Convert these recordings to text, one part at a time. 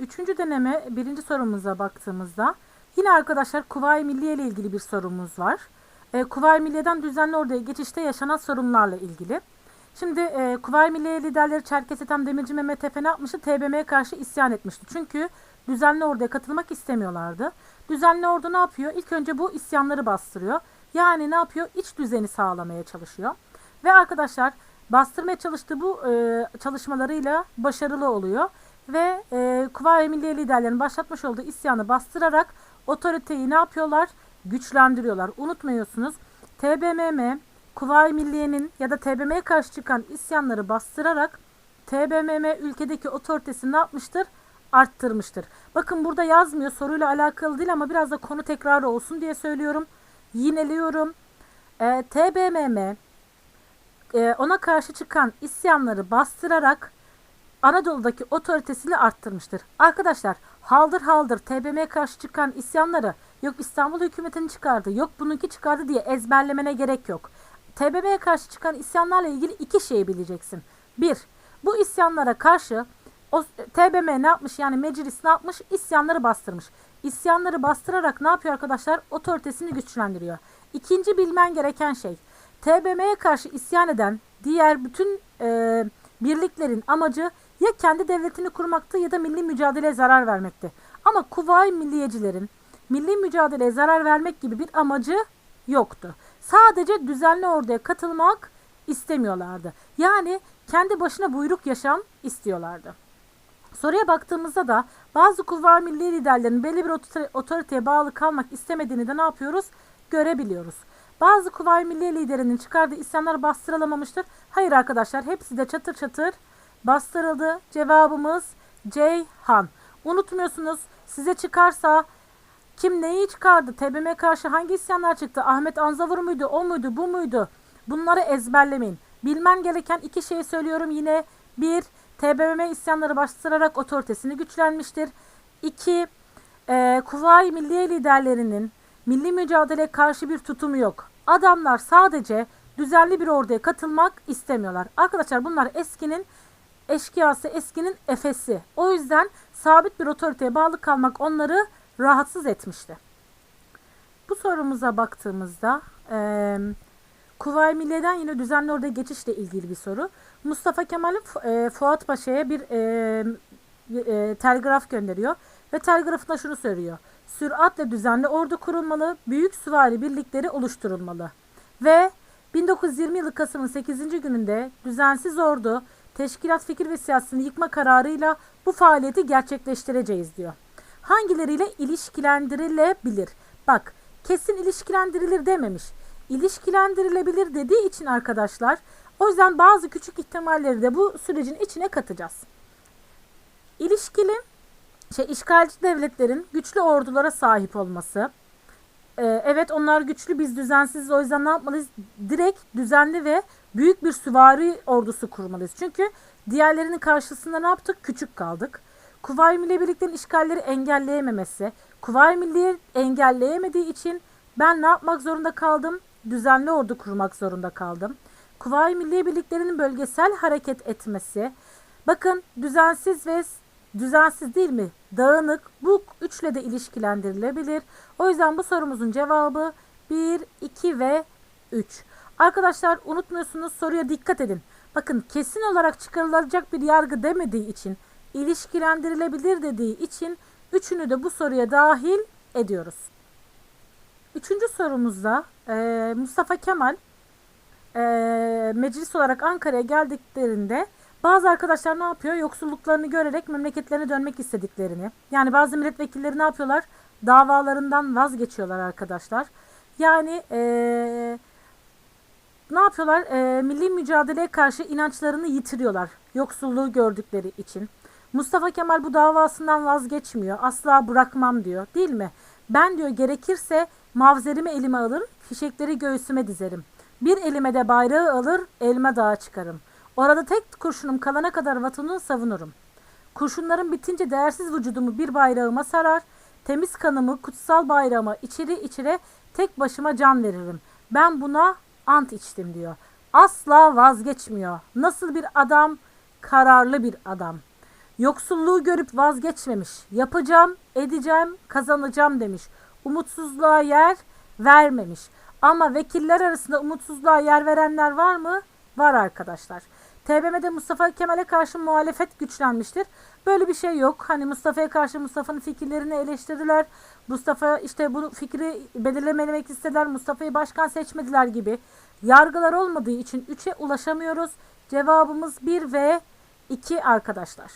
Üçüncü deneme birinci sorumuza baktığımızda yine arkadaşlar Kuvayi Milliye ile ilgili bir sorumuz var. E, Kuvayi Milliye'den düzenli orduya geçişte yaşanan sorunlarla ilgili. Şimdi e, Kuvayi Milliye liderleri Çerkes Ethem Demirci Mehmet Efe ne yapmıştı? TBMM'ye karşı isyan etmişti. Çünkü düzenli orduya katılmak istemiyorlardı. Düzenli ordu ne yapıyor? İlk önce bu isyanları bastırıyor. Yani ne yapıyor? İç düzeni sağlamaya çalışıyor. Ve arkadaşlar bastırmaya çalıştığı bu e, çalışmalarıyla başarılı oluyor. Ve e, Kuvayi Milliye liderlerinin başlatmış olduğu isyanı bastırarak otoriteyi ne yapıyorlar? Güçlendiriyorlar. Unutmuyorsunuz TBMM Kuvayi Milliye'nin ya da TBMM'ye karşı çıkan isyanları bastırarak TBMM ülkedeki otoritesini ne yapmıştır? Arttırmıştır. Bakın burada yazmıyor soruyla alakalı değil ama biraz da konu tekrarı olsun diye söylüyorum. Yineliyorum. E, TBMM e, ona karşı çıkan isyanları bastırarak Anadolu'daki otoritesini arttırmıştır. Arkadaşlar haldır haldır TBMM'ye karşı çıkan isyanları yok İstanbul hükümetini çıkardı yok bununki çıkardı diye ezberlemene gerek yok. TBMM'ye karşı çıkan isyanlarla ilgili iki şeyi bileceksin. Bir, bu isyanlara karşı o TBMM ne yapmış yani meclis ne yapmış? İsyanları bastırmış. İsyanları bastırarak ne yapıyor arkadaşlar? Otoritesini güçlendiriyor. İkinci bilmen gereken şey TBMM'ye karşı isyan eden diğer bütün e, birliklerin amacı ya kendi devletini kurmaktı ya da milli mücadeleye zarar vermekti. Ama Kuvayi milliyecilerin milli mücadeleye zarar vermek gibi bir amacı yoktu. Sadece düzenli orduya katılmak istemiyorlardı. Yani kendi başına buyruk yaşam istiyorlardı. Soruya baktığımızda da bazı Kuvayi Milli liderlerin belli bir otor- otoriteye bağlı kalmak istemediğini de ne yapıyoruz? Görebiliyoruz. Bazı Kuvayi Milli liderinin çıkardığı isyanlar bastırılamamıştır. Hayır arkadaşlar hepsi de çatır çatır bastırıldı. Cevabımız Ceyhan. Unutmuyorsunuz size çıkarsa kim neyi çıkardı? TBMM'ye karşı hangi isyanlar çıktı? Ahmet Anzavur muydu? O muydu? Bu muydu? Bunları ezberlemeyin. Bilmen gereken iki şey söylüyorum yine. Bir, TBMM isyanları bastırarak otoritesini güçlenmiştir. İki, e, Kuvayi Milliye liderlerinin milli mücadeleye karşı bir tutumu yok. Adamlar sadece düzenli bir orduya katılmak istemiyorlar. Arkadaşlar bunlar eskinin eşkıyası, eskinin efesi. O yüzden sabit bir otoriteye bağlı kalmak onları rahatsız etmişti. Bu sorumuza baktığımızda e, Kuvayi Milliye'den yine düzenli orduya geçişle ilgili bir soru. Mustafa Kemal e, Fuat Paşa'ya bir e, e, telgraf gönderiyor ve telgrafında şunu söylüyor. Süratle düzenli ordu kurulmalı, büyük süvari birlikleri oluşturulmalı. Ve 1920 yılı Kasım'ın 8. gününde düzensiz ordu teşkilat fikir ve siyasetini yıkma kararıyla bu faaliyeti gerçekleştireceğiz diyor. Hangileriyle ilişkilendirilebilir? Bak kesin ilişkilendirilir dememiş. İlişkilendirilebilir dediği için arkadaşlar o yüzden bazı küçük ihtimalleri de bu sürecin içine katacağız. İlişkili şey işgalci devletlerin güçlü ordulara sahip olması. Ee, evet onlar güçlü biz düzensiz o yüzden ne yapmalıyız? Direkt düzenli ve büyük bir süvari ordusu kurmalıyız. Çünkü diğerlerinin karşısında ne yaptık? Küçük kaldık. Kuvayi Milliye Birliklerin işgalleri engelleyememesi. Kuvayi Milliye engelleyemediği için ben ne yapmak zorunda kaldım? Düzenli ordu kurmak zorunda kaldım. Kuvayi Milliye Birlikleri'nin bölgesel hareket etmesi. Bakın düzensiz ve düzensiz değil mi? Dağınık bu üçle de ilişkilendirilebilir. O yüzden bu sorumuzun cevabı 1, 2 ve 3. Arkadaşlar unutmuyorsunuz soruya dikkat edin. Bakın kesin olarak çıkarılacak bir yargı demediği için ilişkilendirilebilir dediği için üçünü de bu soruya dahil ediyoruz. Üçüncü sorumuzda e, Mustafa Kemal e, meclis olarak Ankara'ya geldiklerinde bazı arkadaşlar ne yapıyor? Yoksulluklarını görerek memleketlerine dönmek istediklerini. Yani bazı milletvekilleri ne yapıyorlar? Davalarından vazgeçiyorlar arkadaşlar. Yani e, ne yapıyorlar? E, milli mücadeleye karşı inançlarını yitiriyorlar. Yoksulluğu gördükleri için. Mustafa Kemal bu davasından vazgeçmiyor. Asla bırakmam diyor. Değil mi? Ben diyor gerekirse mavzerimi elime alır, fişekleri göğsüme dizerim. Bir elime de bayrağı alır, elma dağa çıkarım. Orada tek kurşunum kalana kadar vatanını savunurum. Kurşunlarım bitince değersiz vücudumu bir bayrağıma sarar, temiz kanımı kutsal bayrağıma içeri içire tek başıma can veririm. Ben buna ant içtim diyor. Asla vazgeçmiyor. Nasıl bir adam? Kararlı bir adam. Yoksulluğu görüp vazgeçmemiş. Yapacağım, edeceğim, kazanacağım demiş. Umutsuzluğa yer vermemiş. Ama vekiller arasında umutsuzluğa yer verenler var mı? Var arkadaşlar. TBMM'de Mustafa Kemal'e karşı muhalefet güçlenmiştir. Böyle bir şey yok. Hani Mustafa'ya karşı Mustafa'nın fikirlerini eleştirdiler. Mustafa işte bu fikri belirlememek istediler. Mustafa'yı başkan seçmediler gibi. Yargılar olmadığı için 3'e ulaşamıyoruz. Cevabımız 1 ve 2 arkadaşlar.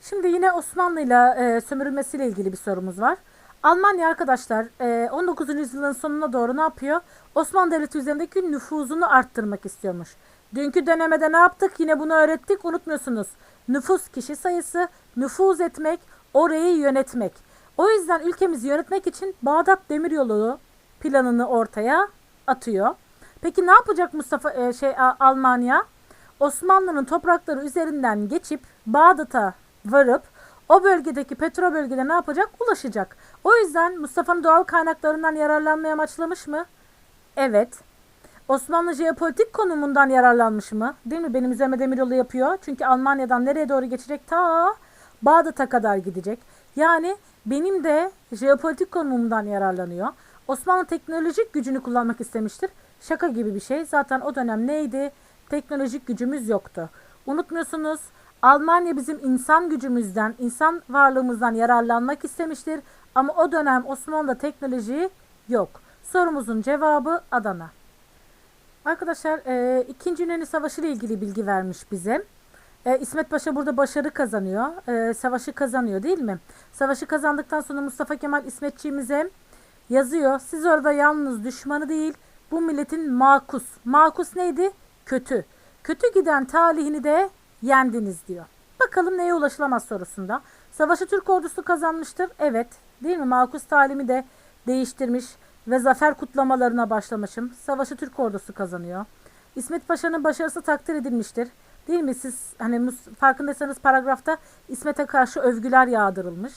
Şimdi yine Osmanlı ile sömürülmesiyle ilgili bir sorumuz var. Almanya arkadaşlar e, 19. yüzyılın sonuna doğru ne yapıyor? Osmanlı Devleti üzerindeki nüfuzunu arttırmak istiyormuş. Dünkü denemede ne yaptık? Yine bunu öğrettik. Unutmuyorsunuz. Nüfus kişi sayısı, nüfuz etmek, orayı yönetmek. O yüzden ülkemizi yönetmek için Bağdat Demiryolu planını ortaya atıyor. Peki ne yapacak Mustafa e, şey Almanya? Osmanlı'nın toprakları üzerinden geçip Bağdat'a varıp o bölgedeki petrol bölgede ne yapacak? Ulaşacak. O yüzden Mustafa'nın doğal kaynaklarından yararlanmaya amaçlamış mı? Evet. Osmanlı jeopolitik konumundan yararlanmış mı? Değil mi? Benim üzerime demiryolu yapıyor. Çünkü Almanya'dan nereye doğru geçecek? Ta Bağdat'a kadar gidecek. Yani benim de jeopolitik konumumdan yararlanıyor. Osmanlı teknolojik gücünü kullanmak istemiştir. Şaka gibi bir şey. Zaten o dönem neydi? Teknolojik gücümüz yoktu. Unutmuyorsunuz Almanya bizim insan gücümüzden, insan varlığımızdan yararlanmak istemiştir. Ama o dönem Osmanlı'da teknoloji yok. Sorumuzun cevabı Adana. Arkadaşlar e, 2. Yunani Savaşı ile ilgili bilgi vermiş bize. E, İsmet Paşa burada başarı kazanıyor. E, savaşı kazanıyor değil mi? Savaşı kazandıktan sonra Mustafa Kemal İsmetçiğimize yazıyor. Siz orada yalnız düşmanı değil bu milletin makus. Makus neydi? Kötü. Kötü giden talihini de yendiniz diyor. Bakalım neye ulaşılamaz sorusunda. Savaşı Türk ordusu kazanmıştır. Evet. Değil mi? Makus talimi de değiştirmiş ve zafer kutlamalarına başlamışım. Savaşı Türk ordusu kazanıyor. İsmet Paşa'nın başarısı takdir edilmiştir. Değil mi? Siz hani farkındaysanız paragrafta İsmet'e karşı övgüler yağdırılmış.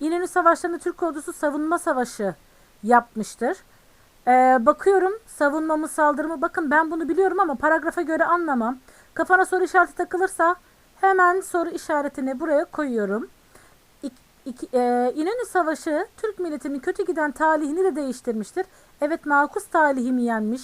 İnönü Savaşları'nda Türk ordusu savunma savaşı yapmıştır. Ee, bakıyorum savunma mı saldırı mı? Bakın ben bunu biliyorum ama paragrafa göre anlamam. Kafana soru işareti takılırsa hemen soru işaretini buraya koyuyorum. İk, iki, e, İnönü Savaşı Türk milletinin kötü giden talihini de değiştirmiştir. Evet makus talihimi yenmiş.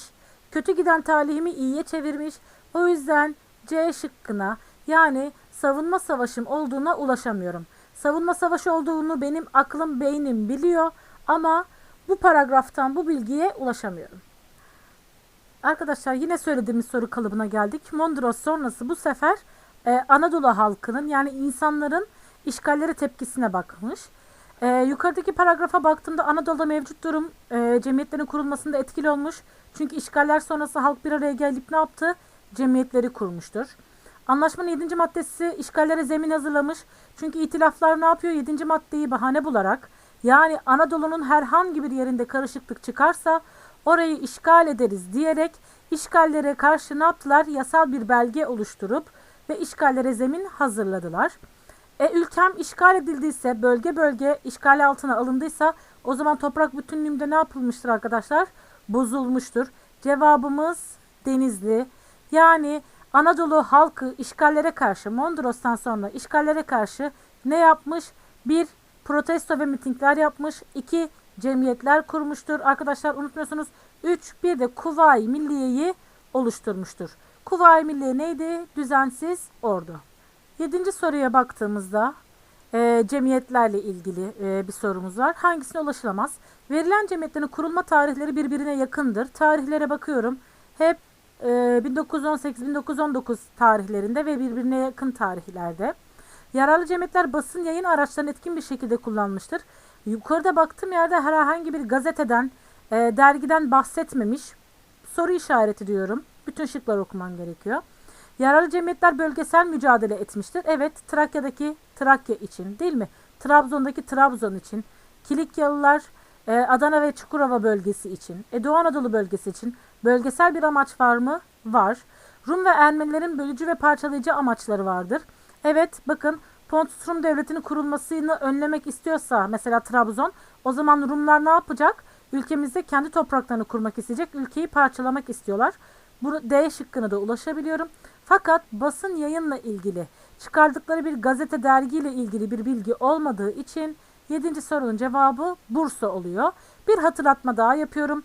Kötü giden talihimi iyiye çevirmiş. O yüzden C şıkkına yani savunma savaşım olduğuna ulaşamıyorum. Savunma savaşı olduğunu benim aklım beynim biliyor ama bu paragraftan bu bilgiye ulaşamıyorum. Arkadaşlar yine söylediğimiz soru kalıbına geldik. Mondros sonrası bu sefer e, Anadolu halkının yani insanların işgallere tepkisine bakmış. E, yukarıdaki paragrafa baktığımda Anadolu'da mevcut durum e, cemiyetlerin kurulmasında etkili olmuş. Çünkü işgaller sonrası halk bir araya gelip ne yaptı? Cemiyetleri kurmuştur. Anlaşmanın 7. maddesi işgallere zemin hazırlamış. Çünkü itilaflar ne yapıyor? 7. maddeyi bahane bularak yani Anadolu'nun herhangi bir yerinde karışıklık çıkarsa orayı işgal ederiz diyerek işgallere karşı ne yaptılar? Yasal bir belge oluşturup ve işgallere zemin hazırladılar. E ülkem işgal edildiyse, bölge bölge işgal altına alındıysa o zaman toprak bütünlüğümde ne yapılmıştır arkadaşlar? Bozulmuştur. Cevabımız Denizli. Yani Anadolu halkı işgallere karşı, Mondros'tan sonra işgallere karşı ne yapmış? Bir, protesto ve mitingler yapmış. İki, cemiyetler kurmuştur. Arkadaşlar unutmuyorsunuz. Üç, bir de Kuvayi Milliye'yi oluşturmuştur. Kuvayi Milliye neydi? Düzensiz ordu. Yedinci soruya baktığımızda e, cemiyetlerle ilgili e, bir sorumuz var. Hangisine ulaşılamaz? Verilen cemiyetlerin kurulma tarihleri birbirine yakındır. Tarihlere bakıyorum. Hep e, 1918-1919 tarihlerinde ve birbirine yakın tarihlerde. Yararlı cemiyetler basın yayın araçlarını etkin bir şekilde kullanmıştır. Yukarıda baktığım yerde herhangi bir gazeteden, e, dergiden bahsetmemiş. Soru işareti diyorum. Bütün şıkları okuman gerekiyor. Yararlı cemiyetler bölgesel mücadele etmiştir. Evet, Trakya'daki Trakya için değil mi? Trabzon'daki Trabzon için. Kilikyalılar e, Adana ve Çukurova bölgesi için. E, Doğu Anadolu bölgesi için. Bölgesel bir amaç var mı? Var. Rum ve Ermenilerin bölücü ve parçalayıcı amaçları vardır. Evet, bakın Pontus Rum devletinin kurulmasını önlemek istiyorsa mesela Trabzon, o zaman Rumlar ne yapacak? Ülkemizde kendi topraklarını kurmak isteyecek, ülkeyi parçalamak istiyorlar. D şıkkına da ulaşabiliyorum. Fakat basın yayınla ilgili çıkardıkları bir gazete dergiyle ilgili bir bilgi olmadığı için 7. sorunun cevabı Bursa oluyor. Bir hatırlatma daha yapıyorum.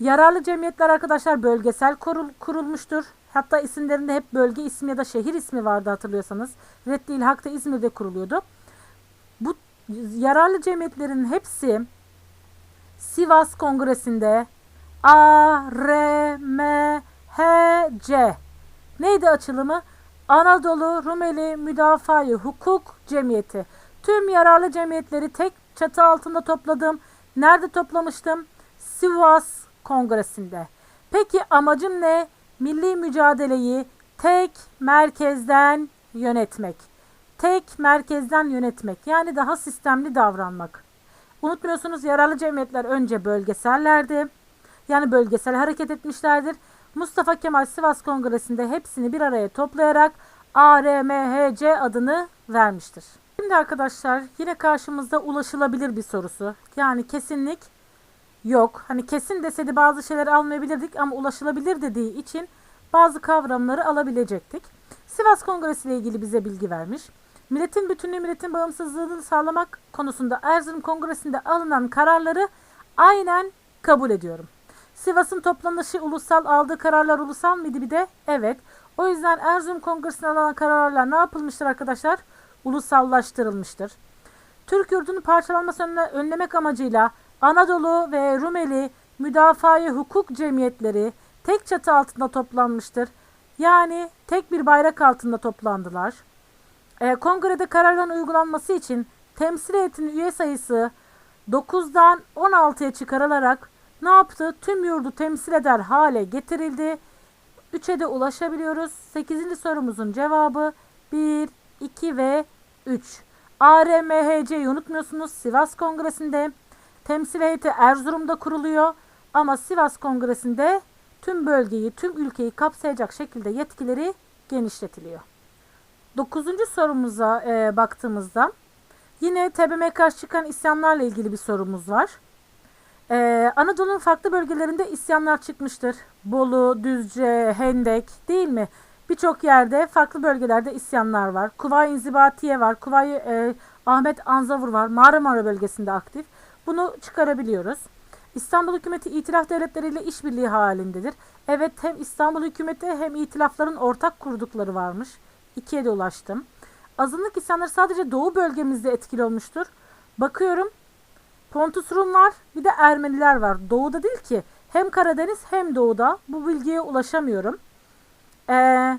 Yararlı cemiyetler arkadaşlar bölgesel kurul, kurulmuştur. Hatta isimlerinde hep bölge ismi ya da şehir ismi vardı hatırlıyorsanız. Reddi İlhak da İzmir'de kuruluyordu. Bu yararlı cemiyetlerin hepsi Sivas Kongresi'nde A, R, M, H, C. Neydi açılımı? Anadolu Rumeli Müdafaa Hukuk Cemiyeti. Tüm yararlı cemiyetleri tek çatı altında topladım. Nerede toplamıştım? Sivas Kongresi'nde. Peki amacım ne? Milli mücadeleyi tek merkezden yönetmek. Tek merkezden yönetmek. Yani daha sistemli davranmak. Unutmuyorsunuz yararlı cemiyetler önce bölgesellerdi. Yani bölgesel hareket etmişlerdir. Mustafa Kemal Sivas Kongresi'nde hepsini bir araya toplayarak ARMHC adını vermiştir. Şimdi arkadaşlar yine karşımızda ulaşılabilir bir sorusu. Yani kesinlik yok. Hani kesin deseydi bazı şeyler almayabilirdik ama ulaşılabilir dediği için bazı kavramları alabilecektik. Sivas Kongresi ile ilgili bize bilgi vermiş. Milletin bütünlüğü, milletin bağımsızlığını sağlamak konusunda Erzurum Kongresi'nde alınan kararları aynen kabul ediyorum. Sivas'ın toplanışı ulusal aldığı kararlar ulusal mıydı bir de? Evet. O yüzden Erzurum Kongresi'nde alınan kararlar ne yapılmıştır arkadaşlar? Ulusallaştırılmıştır. Türk yurdunun parçalanmasını önlemek amacıyla Anadolu ve Rumeli müdafaa hukuk cemiyetleri tek çatı altında toplanmıştır. Yani tek bir bayrak altında toplandılar. E, kongrede kararların uygulanması için temsil heyetinin üye sayısı 9'dan 16'ya çıkarılarak ne yaptı? Tüm yurdu temsil eder hale getirildi. 3'e de ulaşabiliyoruz. 8. sorumuzun cevabı 1, 2 ve 3. ARMHC'yi unutmuyorsunuz. Sivas Kongresi'nde temsil heyeti Erzurum'da kuruluyor. Ama Sivas Kongresi'nde tüm bölgeyi, tüm ülkeyi kapsayacak şekilde yetkileri genişletiliyor. Dokuzuncu sorumuza e, baktığımızda yine TBMM'ye karşı çıkan isyanlarla ilgili bir sorumuz var. Ee, Anadolu'nun farklı bölgelerinde isyanlar çıkmıştır. Bolu, Düzce, Hendek değil mi? Birçok yerde farklı bölgelerde isyanlar var. Kuvayi İnzibatiye var. Kuvayi e, Ahmet Anzavur var. Marmara bölgesinde aktif. Bunu çıkarabiliyoruz. İstanbul hükümeti itilaf devletleriyle işbirliği halindedir. Evet hem İstanbul hükümeti hem itilafların ortak kurdukları varmış. İkiye de ulaştım. Azınlık isyanları sadece doğu bölgemizde etkili olmuştur. Bakıyorum Pontus Rum var bir de Ermeniler var. Doğuda değil ki. Hem Karadeniz hem doğuda. Bu bilgiye ulaşamıyorum. Ee,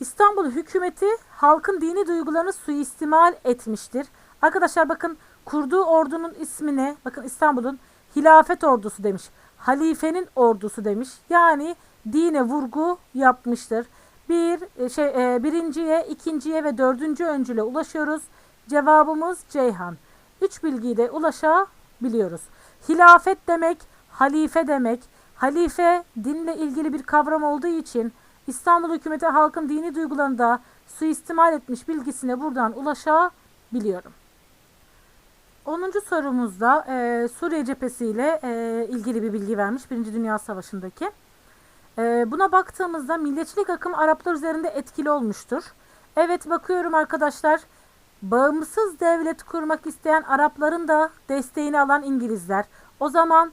İstanbul hükümeti halkın dini duygularını suistimal etmiştir. Arkadaşlar bakın kurduğu ordunun ismini bakın İstanbul'un hilafet ordusu demiş. Halifenin ordusu demiş. Yani dine vurgu yapmıştır. Bir e, şey e, birinciye, ikinciye ve dördüncü öncüle ulaşıyoruz. Cevabımız Ceyhan. Üç bilgiyi de ulaşabiliyoruz. Hilafet demek, halife demek. Halife dinle ilgili bir kavram olduğu için İstanbul hükümeti halkın dini duygularını da suistimal etmiş bilgisine buradan ulaşabiliyorum. 10. sorumuzda e, Suriye cephesiyle e, ilgili bir bilgi vermiş Birinci Dünya Savaşı'ndaki. E, buna baktığımızda milliyetçilik akımı Araplar üzerinde etkili olmuştur. Evet bakıyorum arkadaşlar bağımsız devlet kurmak isteyen Arapların da desteğini alan İngilizler. O zaman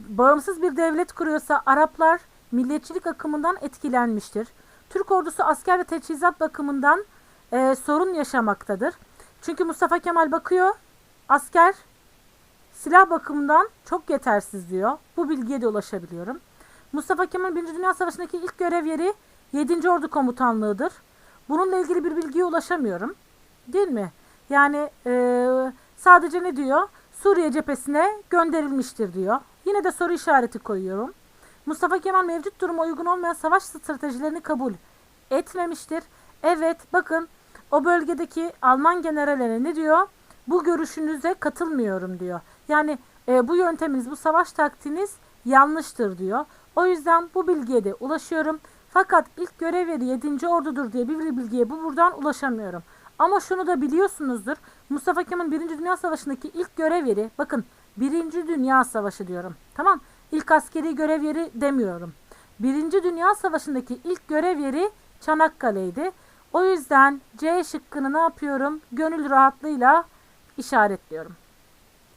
bağımsız bir devlet kuruyorsa Araplar milliyetçilik akımından etkilenmiştir. Türk ordusu asker ve teçhizat bakımından e, sorun yaşamaktadır. Çünkü Mustafa Kemal bakıyor asker silah bakımından çok yetersiz diyor. Bu bilgiye de ulaşabiliyorum. Mustafa Kemal 1. Dünya Savaşı'ndaki ilk görev yeri 7. Ordu Komutanlığı'dır. Bununla ilgili bir bilgiye ulaşamıyorum. Değil mi? Yani e, sadece ne diyor? Suriye cephesine gönderilmiştir diyor. Yine de soru işareti koyuyorum. Mustafa Kemal mevcut duruma uygun olmayan savaş stratejilerini kabul etmemiştir. Evet bakın o bölgedeki Alman generalleri ne diyor? Bu görüşünüze katılmıyorum diyor. Yani e, bu yönteminiz, bu savaş taktiğiniz yanlıştır diyor. O yüzden bu bilgiye de ulaşıyorum. Fakat ilk görev yeri 7. ordudur diye bir bilgiye bu buradan ulaşamıyorum. Ama şunu da biliyorsunuzdur. Mustafa Kemal 1. Dünya Savaşı'ndaki ilk görev yeri bakın 1. Dünya Savaşı diyorum. Tamam İlk askeri görev yeri demiyorum. Birinci Dünya Savaşı'ndaki ilk görev yeri Çanakkale'ydi. O yüzden C şıkkını ne yapıyorum? Gönül rahatlığıyla işaretliyorum.